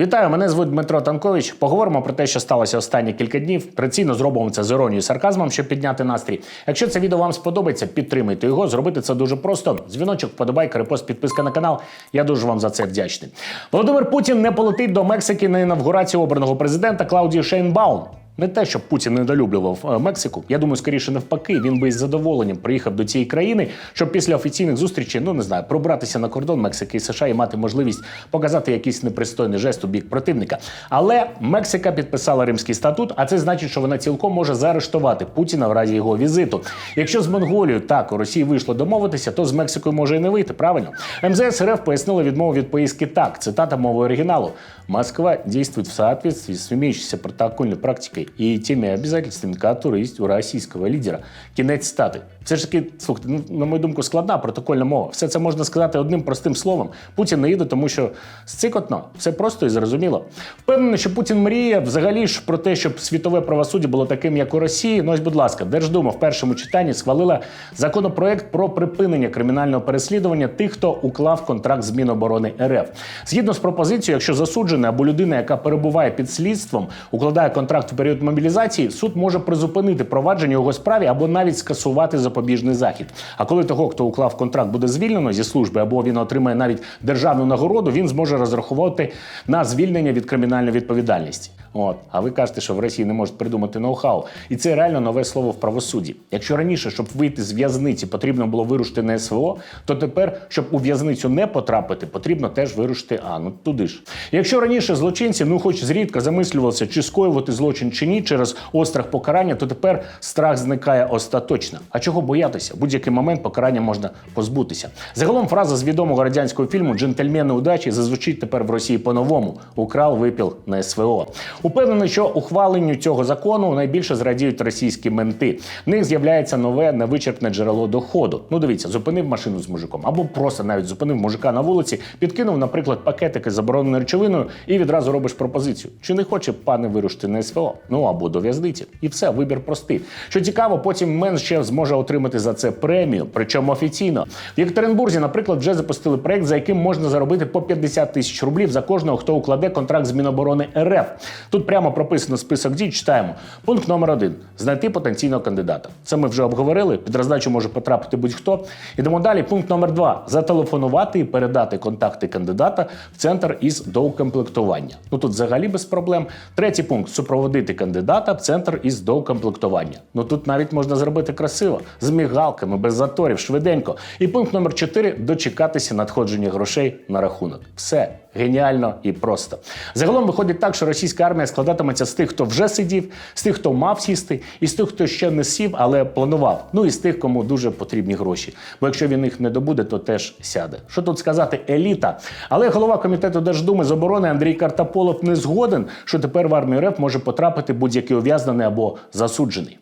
Вітаю, мене звуть Дмитро Танкович. Поговоримо про те, що сталося останні кілька днів. Традиційно зробимо це з іронією і сарказмом, щоб підняти настрій. Якщо це відео вам сподобається, підтримайте його. Зробити це дуже просто. Дзвіночок, вподобайка, репост, підписка на канал. Я дуже вам за це вдячний. Володимир Путін не полетить до Мексики на інавгурацію обраного президента Клаудії Шейнбаум. Не те, щоб Путін недолюблював е, Мексику. Я думаю, скоріше навпаки, він би із задоволенням приїхав до цієї країни, щоб після офіційних зустрічей, ну не знаю, пробратися на кордон Мексики і США і мати можливість показати якийсь непристойний жест у бік противника. Але Мексика підписала Римський статут, а це значить, що вона цілком може заарештувати Путіна в разі його візиту. Якщо з Монголією так у Росії вийшло домовитися, то з Мексикою може і не вийти. Правильно МЗС РФ пояснила відмову від поїздки так. Цитата мови оригіналу: Москва действует в соответствии с имеющейся протокольной практикой и теми обязательствами, которые есть у российского лидера. Кінець стати. Все ж таки, слухайте, ну, на мою думку, складна протокольна мова. Все це можна сказати одним простим словом. Путін не їде, тому що сцикотно, все просто і зрозуміло. Впевнений, що Путін мріє взагалі ж про те, щоб світове правосуддя було таким, як у Росії. Ну ось, будь ласка, Держдума в першому читанні схвалила законопроект про припинення кримінального переслідування тих, хто уклав контракт з Міноборони РФ. Згідно з пропозицією, якщо засуджений або людина, яка перебуває під слідством, укладає контракт у період мобілізації, суд може призупинити провадження його справі або навіть скасувати запобіжний захід. А коли того, хто уклав контракт, буде звільнено зі служби, або він отримає навіть державну нагороду, він зможе розраховувати на звільнення від кримінальної відповідальності. От, а ви кажете, що в Росії не можуть придумати ноу-хау. І це реально нове слово в правосудді. Якщо раніше, щоб вийти з в'язниці, потрібно було вирушити на СВО, то тепер, щоб у в'язницю не потрапити, потрібно теж вирушити а ну туди ж. Якщо раніше злочинці, ну хоч зрідка замислювалися, чи скоювати злочин чи ні, через острах покарання, то тепер страх зникає остаточно. А чого боятися? Будь-який момент покарання можна позбутися. Загалом фраза з відомого радянського фільму Джентльмени удачі зазвучить тепер в Росії по-новому: Украл випіл на СВО. Упевнений, що ухваленню цього закону найбільше зрадіють російські менти. В них з'являється нове невичерпне джерело доходу. Ну дивіться, зупинив машину з мужиком, або просто навіть зупинив мужика на вулиці, підкинув, наприклад, пакетики з забороненою речовиною і відразу робиш пропозицію. Чи не хоче пане вирушити на СВО? Ну або до в'язниці. І все, вибір простий. Що цікаво, потім мен ще зможе отримати за це премію, причому офіційно. В Єкатеринбурзі, наприклад, вже запустили проект, за яким можна заробити по 50 тисяч рублів за кожного, хто укладе контракт з Міноборони РФ. Тут прямо прописано список дій. Читаємо. Пункт номер один: знайти потенційного кандидата. Це ми вже обговорили. Під роздачу може потрапити будь-хто. Ідемо далі. Пункт номер два: зателефонувати і передати контакти кандидата в центр із доукомплектування. Ну тут взагалі без проблем. Третій пункт супроводити кандидата в центр із доукомплектування. Ну тут навіть можна зробити красиво з мігалками, без заторів, швиденько. І пункт номер чотири дочекатися надходження грошей на рахунок. Все геніально і просто. Загалом виходить так, що російська армія складатиметься з тих, хто вже сидів, з тих, хто мав сісти, і з тих, хто ще не сів, але планував. Ну і з тих, кому дуже потрібні гроші. Бо якщо він їх не добуде, то теж сяде. Що тут сказати, еліта. Але голова комітету Держдуми з оборони Андрій Картаполов не згоден, що тепер в армію РФ може потрапити будь-який ув'язнений або засуджений.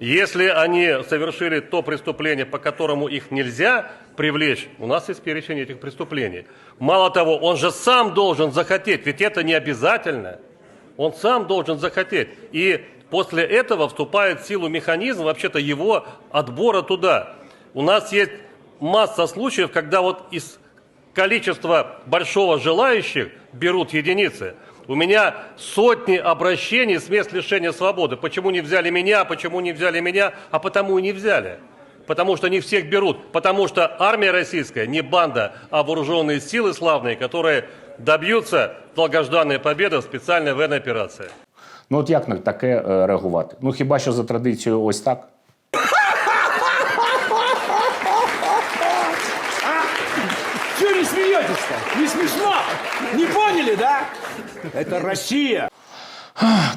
Если они совершили то преступление, по которому их нельзя привлечь, у нас есть перечень этих преступлений. Мало того, он же сам должен захотеть, ведь это не обязательно. Он сам должен захотеть. И после этого вступает в силу механизм вообще-то его отбора туда. У нас есть масса случаев, когда вот из количества большого желающих берут единицы. У меня сотни обращений с мест лишения свободы. Почему не взяли меня, почему не взяли меня, а потому и не взяли. Потому что не всех берут. Потому что армия российская не банда, а вооруженные силы славные, которые добьются долгожданной победы в специальной военной операции. Ну от як на таке е, реагувати? Ну хіба що за традицією ось так? Это Россия.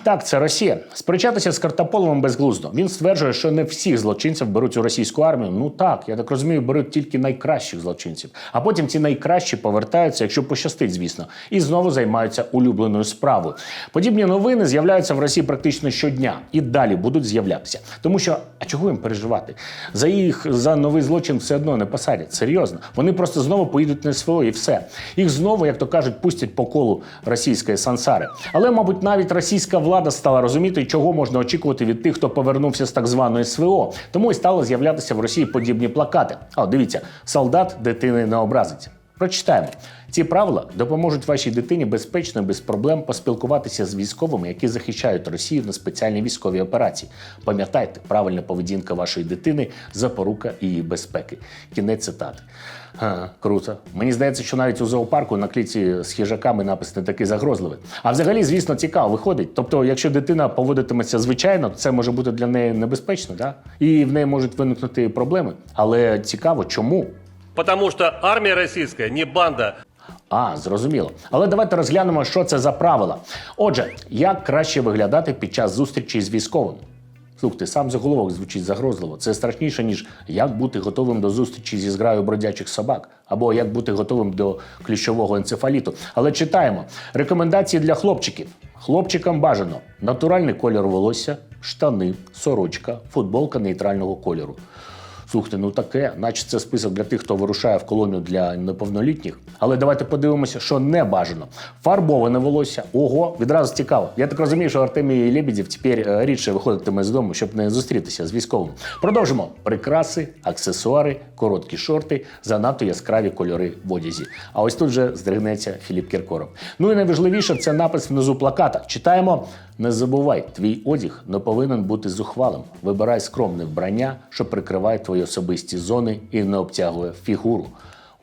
Так, це Росія. Сперечатися з Картополовим безглуздо. Він стверджує, що не всіх злочинців беруть у російську армію. Ну так, я так розумію, беруть тільки найкращих злочинців. А потім ці найкращі повертаються, якщо пощастить, звісно, і знову займаються улюбленою справою. Подібні новини з'являються в Росії практично щодня і далі будуть з'являтися. Тому що, а чого їм переживати? За їх за новий злочин все одно не посадять. Серйозно. Вони просто знову поїдуть на СВО і все. Їх знову, як то кажуть, пустять по колу російської сансари. Але, мабуть, навіть російська влада стала розуміти, чого можна очікувати від тих, хто повернувся з так званої СВО. Тому і стали з'являтися в Росії подібні плакати. А, дивіться, солдат дитини не образиться. Прочитаємо. Ці правила допоможуть вашій дитині безпечно без проблем поспілкуватися з військовими, які захищають Росію на спеціальній військовій операції. Пам'ятайте, правильна поведінка вашої дитини запорука її безпеки. Кінець цитати. Ага, круто. Мені здається, що навіть у зоопарку на кліці з хижаками напис не такий загрозливий. А взагалі, звісно, цікаво виходить. Тобто, якщо дитина поводитиметься звичайно, це може бути для неї небезпечно, да? і в неї можуть виникнути проблеми. Але цікаво, чому? Потому что армия российская не банда. А, зрозуміло. Але давайте розглянемо, що це за правила. Отже, як краще виглядати під час зустрічі з військовим? Слухайте, сам заголовок звучить загрозливо. Це страшніше, ніж як бути готовим до зустрічі зі зграю бродячих собак, або як бути готовим до кліщового енцефаліту. Але читаємо рекомендації для хлопчиків. Хлопчикам бажано натуральний кольор волосся, штани, сорочка, футболка нейтрального кольору. Слухайте, ну таке, наче це список для тих, хто вирушає в колонію для неповнолітніх. Але давайте подивимося, що не бажано. Фарбоване волосся. Ого, відразу цікаво. Я так розумію, що Артемій Лебедєв тепер е, рідше виходитиме з дому, щоб не зустрітися з військовим. Продовжимо. Прикраси, аксесуари, короткі шорти, занадто яскраві кольори в одязі. А ось тут же здригнеться Філіп Кіркоров. Ну і найважливіше це напис внизу плаката. Читаємо. Не забувай, твій одяг не повинен бути зухвалим. Вибирай скромне вбрання, що прикриває твої особисті зони і не обтягує фігуру.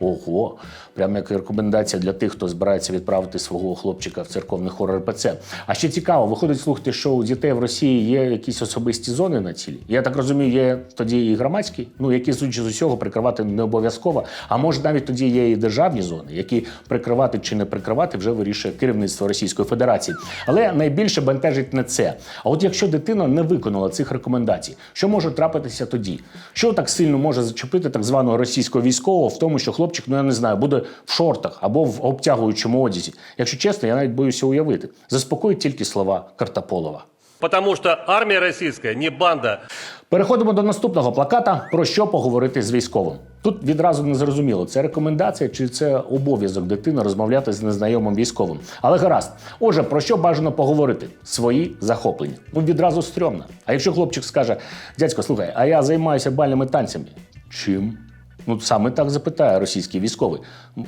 Ого, прямо як рекомендація для тих, хто збирається відправити свого хлопчика в церковний хор РПЦ. А ще цікаво, виходить слухати, що у дітей в Росії є якісь особисті зони на цілі. Я так розумію, є тоді і громадські, ну які судячи з усього прикривати не обов'язково. А може навіть тоді є і державні зони, які прикривати чи не прикривати вже вирішує керівництво Російської Федерації. Але найбільше бентежить не це. А от якщо дитина не виконала цих рекомендацій, що може трапитися тоді? Що так сильно може зачепити так званого російського військового в тому, що хлопчик, ну я не знаю, буде в шортах або в обтягуючому одязі? Якщо чесно, я навіть боюся уявити. Заспокоїть тільки слова Картополова. Потому что армия российская не банда. Переходимо до наступного плаката. Про що поговорити з військовим. Тут відразу не зрозуміло, це рекомендація чи це обов'язок дитини розмовляти з незнайомим військовим. Але гаразд. Отже, про що бажано поговорити? Свої захоплення. Ну відразу стрьомно. А якщо хлопчик скаже: дядько, слухай, а я займаюся бальними танцями. Чим? Ну, саме так запитає російський військовий.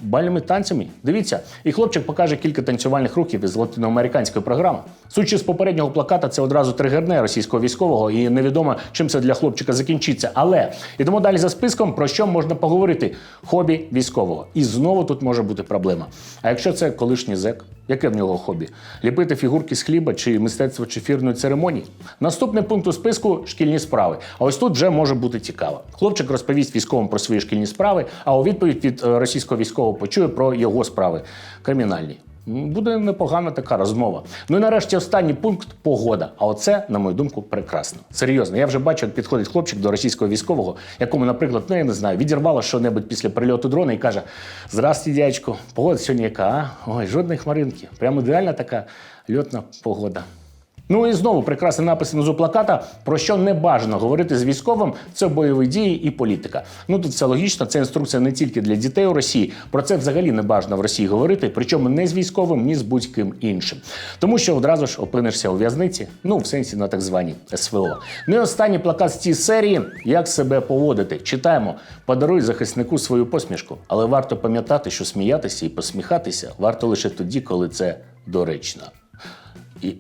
Бальними танцями? Дивіться, і хлопчик покаже кілька танцювальних рухів із латиноамериканської програми. Судячи з попереднього плаката, це одразу тригерне російського військового, і невідомо, чим це для хлопчика закінчиться. Але ідемо далі за списком, про що можна поговорити: хобі військового. І знову тут може бути проблема. А якщо це колишній зек, яке в нього хобі? Ліпити фігурки з хліба чи мистецтво чефірної церемонії? Наступний пункт у списку шкільні справи. А ось тут вже може бути цікаво. Хлопчик розповість військовим про свої шкільні справи, а у відповідь від е, російського військового почує про його справи кримінальні. Буде непогана така розмова. Ну і нарешті останній пункт погода. А оце, на мою думку, прекрасно. Серйозно, я вже бачу, як підходить хлопчик до російського військового, якому, наприклад, ну я не знаю, відірвало що-небудь після прильоту дрона і каже: Здрасте, дядько, погода сьогодні яка, а? Ой, жодної хмаринки. Прямо ідеальна така льотна погода. Ну і знову прекрасний напис внизу плаката, про що не бажано говорити з військовим, це бойові дії і політика. Ну тут все логічно, це інструкція не тільки для дітей у Росії. Про це взагалі не бажано в Росії говорити, причому не з військовим, ні з будь-ким іншим. Тому що одразу ж опинишся у в'язниці, ну в сенсі на так званій СВО. Ну і останній плакат з цієї серії як себе поводити. Читаємо: подаруй захиснику свою посмішку, але варто пам'ятати, що сміятися і посміхатися варто лише тоді, коли це доречно.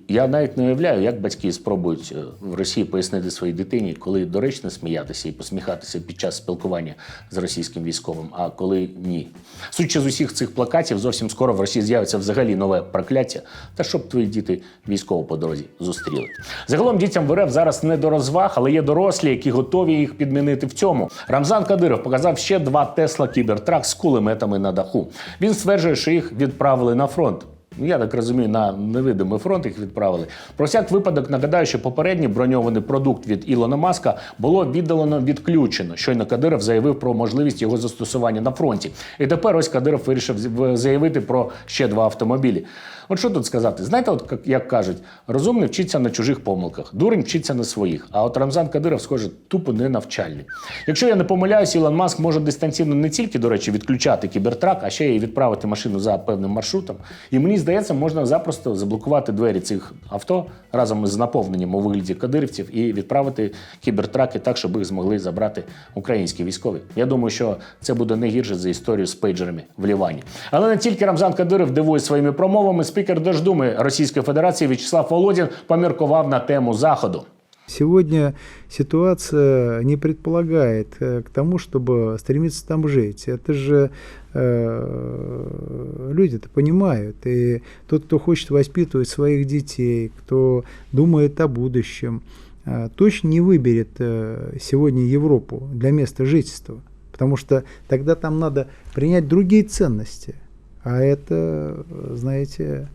Я навіть не уявляю, як батьки спробують е, в Росії пояснити своїй дитині, коли доречно сміятися і посміхатися під час спілкування з російським військовим, а коли ні. Судячи з усіх цих плакатів, зовсім скоро в Росії з'явиться взагалі нове прокляття, та щоб твої діти військово по дорозі зустріли. Загалом дітям в РФ зараз не до розваг, але є дорослі, які готові їх підмінити в цьому. Рамзан Кадиров показав ще два Тесла Кібертрак з кулеметами на даху. Він стверджує, що їх відправили на фронт. Ну, я так розумію, на невидимий фронт їх відправили. Про всяк випадок нагадаю, що попередній броньований продукт від Ілона Маска було віддалено відключено. Щойно Кадиров заявив про можливість його застосування на фронті. І тепер ось Кадиров вирішив заявити про ще два автомобілі. От що тут сказати? Знаєте, от як- кажуть, розумний вчиться на чужих помилках, дурень вчиться на своїх. А от Рамзан Кадиров, схоже, тупо не навчальний. Якщо я не помиляюсь, Ілон Маск може дистанційно не тільки, до речі, відключати кібертрак, а ще й відправити машину за певним маршрутом. І мені здається, можна запросто заблокувати двері цих авто разом із наповненням у вигляді кадирівців і відправити кібертраки так, щоб їх змогли забрати українські військові. Я думаю, що це буде не гірше за історію з пейджерами в Лівані. Але не тільки Рамзан Кадиров дивує своїми промовами. Спікер Держдуми Російської Федерації В'ячеслав Володін поміркував на тему заходу. Сегодня ситуация не предполагает э, к тому, чтобы стремиться там жить. Это же э, люди-то понимают. И тот, кто хочет воспитывать своих детей, кто думает о будущем, э, точно не выберет э, сегодня Европу для места жительства. Потому что тогда там надо принять другие ценности. А это, э, знаете,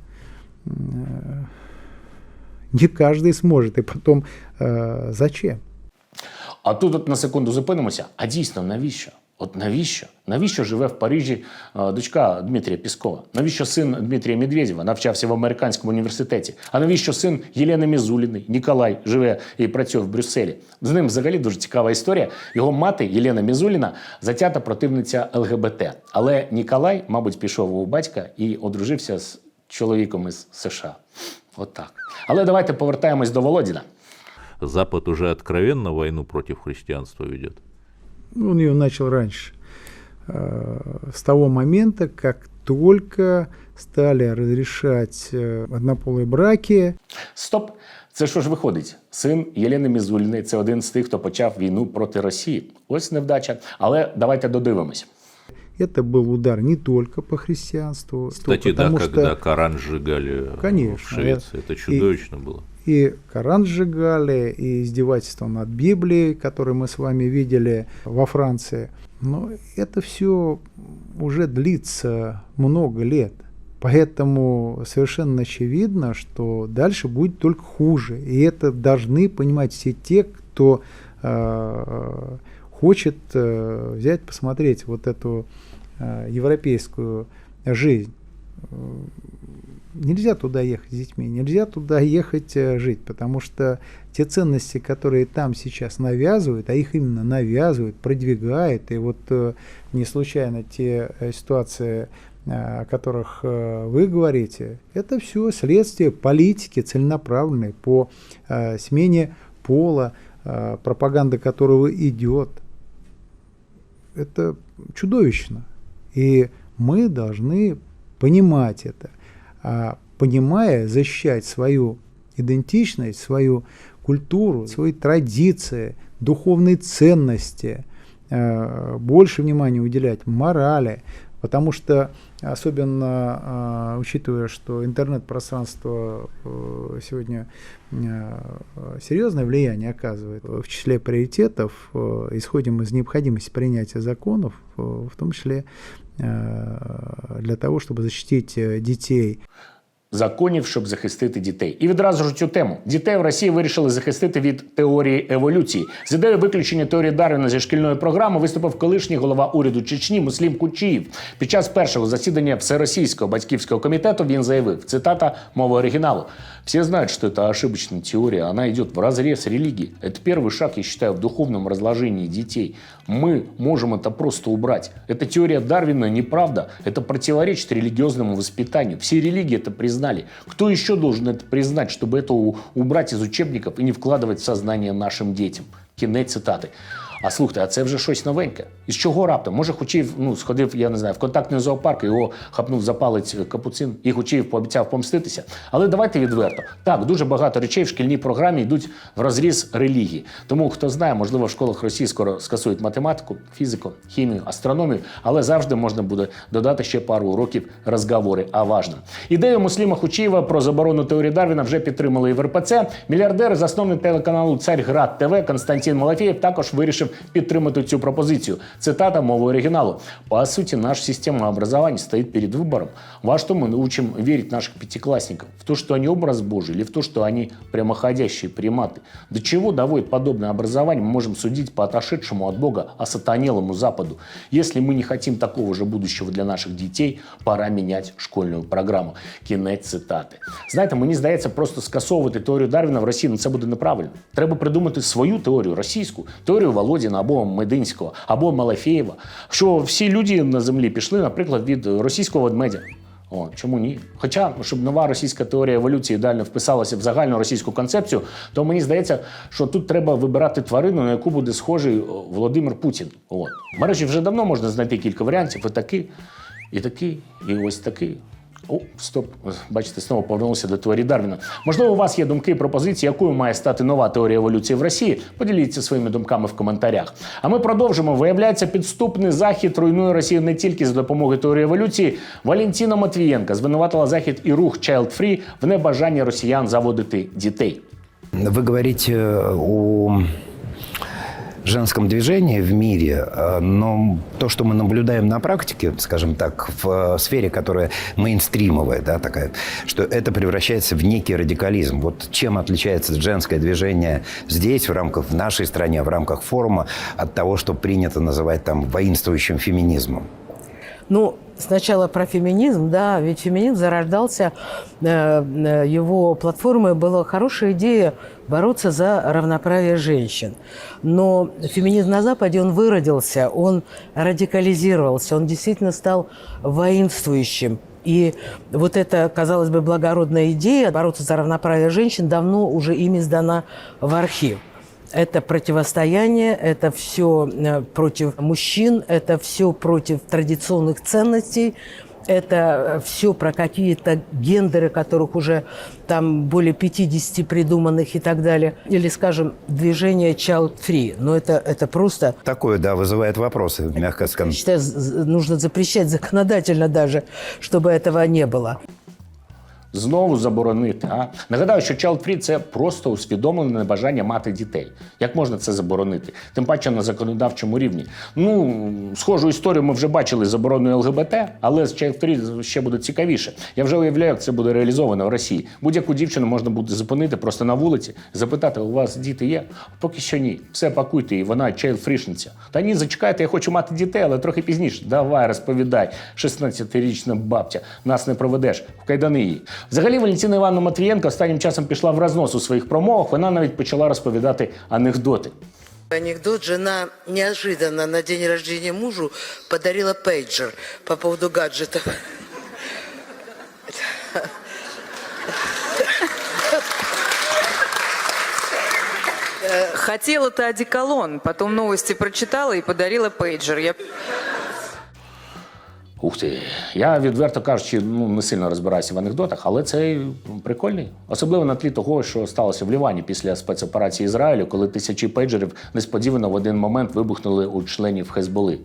э, не каждый сможет. И потом, э, зачем? А тут от на секунду зупинимося. А дійсно, навіщо? От навіщо? Навіщо живе в Парижі е, дочка Дмитрія Піскова? Навіщо син Дмитрія Медведєва навчався в американському університеті? А навіщо син Єлени Мізуліної, Ніколай, живе і працює в Брюсселі? З ним взагалі дуже цікава історія. Його мати Єлена Мізуліна затята противниця ЛГБТ. Але Ніколай, мабуть, пішов у батька і одружився з чоловіком із США. От так. Але давайте повертаємось до Володіна. Запад уже откровенно войну против христианства ведет. Он ее начал раньше. Э, С того момента, как только стали разрешать э, однополые браки, Стоп! Це що ж виходить? Син Єлени Мізуліної це один з тих, хто почав війну проти Росії. Ось невдача. Але давайте додивимось. это был удар не только по христианству. Кстати, да, потому когда что Коран сжигали в Конечно, Швеции, да. это чудовищно было. и Коран сжигали, и издевательство над Библией, которое мы с вами видели во Франции. Но это все уже длится много лет. Поэтому совершенно очевидно, что дальше будет только хуже. И это должны понимать все те, кто э, хочет э, взять, посмотреть вот эту э, европейскую жизнь. Нельзя туда ехать с детьми, нельзя туда ехать э, жить, потому что те ценности, которые там сейчас навязывают, а их именно навязывают, продвигают, и вот э, не случайно те э, ситуации, о которых вы говорите, это все следствие политики целенаправленной по смене пола, пропаганда которого идет. Это чудовищно. И мы должны понимать это. А понимая, защищать свою идентичность, свою культуру, свои традиции, духовные ценности, э, больше внимания уделять морали, потому что особенно э, учитывая, что интернет-пространство э, сегодня серьезное влияние оказывает, в числе приоритетов э, исходим из необходимости принятия законов, э, в том числе для того, чтобы защитить э, детей Законів, щоб захистити дітей. І відразу ж цю тему. Дітей в Росії вирішили захистити від теорії еволюції. З ідеєю виключення теорії Дарвіна зі шкільної програми виступив колишній голова уряду Чечні Муслім Кучіїв. Під час першого засідання Всероссийского батьківського комітету він заявив, цитата мова оригиналу. Все знают, что это ошибочная теория, она идет в разрез религии. Это первый шаг, я считаю, в духовном разложении детей. Мы можем это просто убрать. Эта теория Дарвина неправда, это противоречит религиозному воспитанию. Все религии это признали. Кто еще должен это признать, чтобы это убрать из учебников и не вкладывать в сознание нашим детям? Кінець цитати. А слухайте, а це вже щось новеньке. Із чого раптом? Може, Хочів ну, сходив, я не знаю, в контактний зоопарк, і його хапнув за палець капуцин, і Хочів пообіцяв помститися. Але давайте відверто. Так, дуже багато речей в шкільній програмі йдуть в розріз релігії. Тому хто знає, можливо, в школах Росії скоро скасують математику, фізику, хімію, астрономію, але завжди можна буде додати ще пару уроків розговори о важному. Ідею Мусліма Хучієва про заборону теорії Дарвіна вже підтримали і в РПЦ. Мільярдер, засновник телеканалу Царьград ТВ Константин Малафєєв також вирішив щоб підтримати цю пропозицію. Цитата мови оригиналу. По сути, наша система образования стоит перед выбором. Во что мы научим верить наших пятиклассников? В то, что они образ Божий или в то, что они прямоходящие приматы? До чего доводит подобное образование, мы можем судить по отошедшему от Бога осатанелому Западу. Если мы не хотим такого же будущего для наших детей, пора менять школьную програму. Кінець цитати. Знаєте, мені здається, просто скасовувати теорію Дарвіна в Росії ну це буде неправильно. Треба придумати свою теорію російську, теорію Володіна або Мединського, або Малафєєва, що всі люди на землі пішли, наприклад, від російського ведмедя. О, чому ні? Хоча, щоб нова російська теорія еволюції ідеально вписалася в загальну російську концепцію, то мені здається, що тут треба вибирати тварину, на яку буде схожий Володимир Путін. От. Мережі вже давно можна знайти кілька варіантів. І такий, і такий, і ось такий. О, стоп, бачите, знову повернувся до теорії Дарвіна. Можливо, у вас є думки і пропозиції, якою має стати нова теорія еволюції в Росії. Поділіться своїми думками в коментарях. А ми продовжимо. Виявляється, підступний захід руйнує Росію не тільки за допомогою теорії еволюції. Валентіна Матвієнка звинуватила захід і рух Child Free в небажанні росіян заводити дітей. Вы говорите о женском движении в мире, э, но то, что мы наблюдаем на практике, скажем так, в э, сфере, которая мейнстримовая, да, такая, что это превращается в некий радикализм. Вот чем отличается женское движение здесь, в рамках, в нашей стране, в рамках форума, от того, что принято называть там воинствующим феминизмом? Ну, сначала про феминизм, да, ведь феминизм зарождался, э, э, его платформой была хорошая идея бороться за равноправие женщин. Но феминизм на Западе, он выродился, он радикализировался, он действительно стал воинствующим. И вот эта, казалось бы, благородная идея бороться за равноправие женщин давно уже ими сдана в архив. Это противостояние, это все против мужчин, это все против традиционных ценностей, это все про какие-то гендеры, которых уже там более 50 придуманных и так далее. Или, скажем, движение child free. Но это, это просто Такое, да, вызывает вопросы, мягко скажем. Считаю, з- з- нужно запрещать законодательно даже, чтобы этого не было. Знову заборонити. А нагадаю, що child free – це просто усвідомлене небажання мати дітей. Як можна це заборонити? Тим паче на законодавчому рівні. Ну, схожу історію ми вже бачили з забороною ЛГБТ, але з child free ще буде цікавіше. Я вже уявляю, як це буде реалізовано в Росії. Будь-яку дівчину можна буде зупинити просто на вулиці, запитати: у вас діти є? Поки що ні. Все пакуйте, і вона child free-шниця. Та ні, зачекайте, я хочу мати дітей, але трохи пізніше. Давай, розповідай, 16-річна бабця, нас не проведеш в кайдани її. Взагалі, Валентина Івановна Матвієнко останнім часом пішла в рознос у своїх промовах. Вона навіть почала розповідати анекдоти. Анекдот. Жена неожиданно на день рождения мужу подарила пейджер по поводу гаджетов. Хотела-то одеколон, потом новости прочитала и подарила пейджер. Я Ух ти, я відверто кажучи, ну не сильно розбираюся в анекдотах, але це прикольний. Особливо на тлі того, що сталося в Лівані після спецоперації Ізраїлю, коли тисячі пейджерів несподівано в один момент вибухнули у членів Хезболи.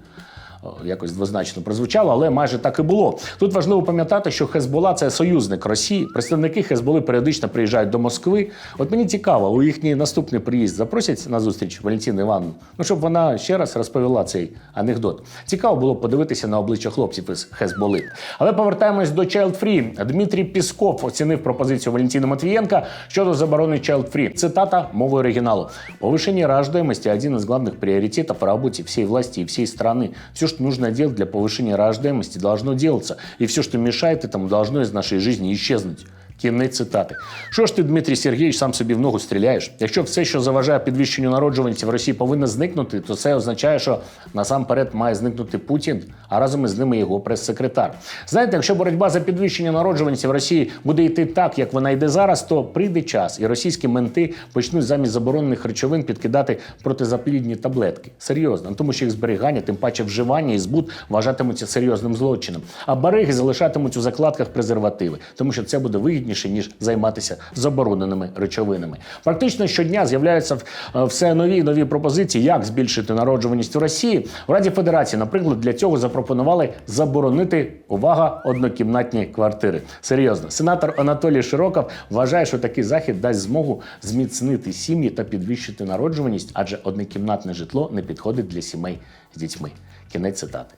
О, Якось двозначно прозвучало, але майже так і було. Тут важливо пам'ятати, що Хезбола це союзник Росії. Представники Хезболи періодично приїжджають до Москви. От мені цікаво, у їхній наступний приїзд запросять на зустріч Валентину Івановну, ну щоб вона ще раз розповіла цей анекдот. Цікаво було б подивитися на обличчя хлопців із Хезболи. Але повертаємось до Child Free. Дмитрій Пісков оцінив пропозицію Валентина Матвієнка щодо заборони Child Free. Цитата мови оригиналу. Повышение рождаемости – один из главных приоритетов в работе всей власти и всей страны. Все, что нужно делать для повышения рождаемости, должно делаться. И все, что мешает этому, должно из нашей жизни исчезнуть. Кінець цитати. Що ж ти, Дмитрій Сергійович, сам собі в ногу стріляєш? Якщо все, що заважає підвищенню народжуваності в Росії, повинно зникнути, то це означає, що насамперед має зникнути Путін, а разом із ними його прес-секретар. Знаєте, якщо боротьба за підвищення народжуваності в Росії буде йти так, як вона йде зараз, то прийде час, і російські менти почнуть замість заборонених речовин підкидати протизаплідні таблетки. Серйозно, Ну, тому що їх зберігання, тим паче вживання і збут вважатимуться серйозним злочином. А бариги залишатимуть у закладках презервативи, тому що це буде вигідніше вигідніше ніж займатися забороненими речовинами. Практично щодня з'являються е, все нові і нові пропозиції, як збільшити народжуваність у Росії. В Раді Федерації, наприклад, для цього запропонували заборонити увага однокімнатні квартири. Серйозно, сенатор Анатолій Широков вважає, що такий захід дасть змогу зміцнити сім'ї та підвищити народжуваність, адже однокімнатне житло не підходить для сімей з дітьми. Кінець цитати.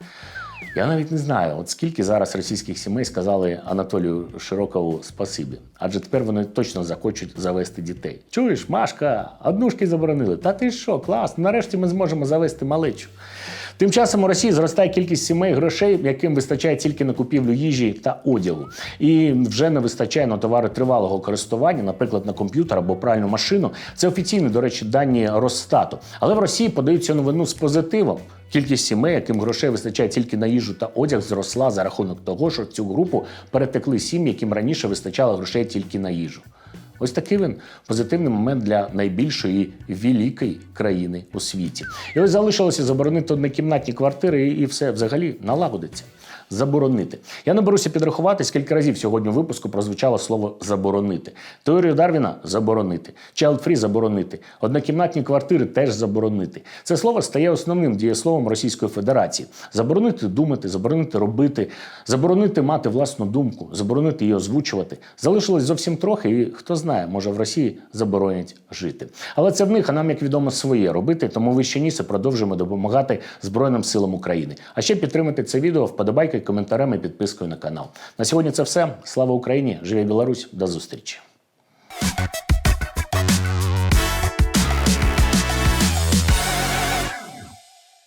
Я навіть не знаю, от скільки зараз російських сімей сказали Анатолію Широкову спасибі. Адже тепер вони точно захочуть завести дітей. Чуєш, Машка, однушки заборонили. Та ти що, клас, нарешті ми зможемо завести малечу. Тим часом у Росії зростає кількість сімей грошей, яким вистачає тільки на купівлю їжі та одягу. І вже не вистачає на товари тривалого користування, наприклад, на комп'ютер або пральну машину. Це офіційні, до речі, дані Росстату. Але в Росії подають цю новину з позитивом. Кількість сімей, яким грошей вистачає тільки на їжу та одяг, зросла за рахунок того, що цю групу перетекли сім'ї, яким раніше вистачало грошей тільки на їжу. Ось такий він позитивний момент для найбільшої великої країни у світі. І ось залишилося заборонити однокімнатні квартири, і все взагалі налагодиться. Заборонити. Я не беруся підрахувати, скільки разів сьогодні у випуску прозвучало слово заборонити. Теорію Дарвіна заборонити. Child-free заборонити. Однокімнатні квартири теж заборонити. Це слово стає основним дієсловом Російської Федерації. Заборонити думати, заборонити робити, заборонити мати власну думку, заборонити її озвучувати. Залишилось зовсім трохи, і хто знає, може в Росії заборонять жити. Але це в них, а нам, як відомо, своє робити. Тому ви ще нісе продовжуємо допомагати Збройним силам України. А ще підтримати це відео вподобайкою, коментарем підпискою на канал. На сьогодні це все. Слава Україні! Живе Білорусь! До зустрічі!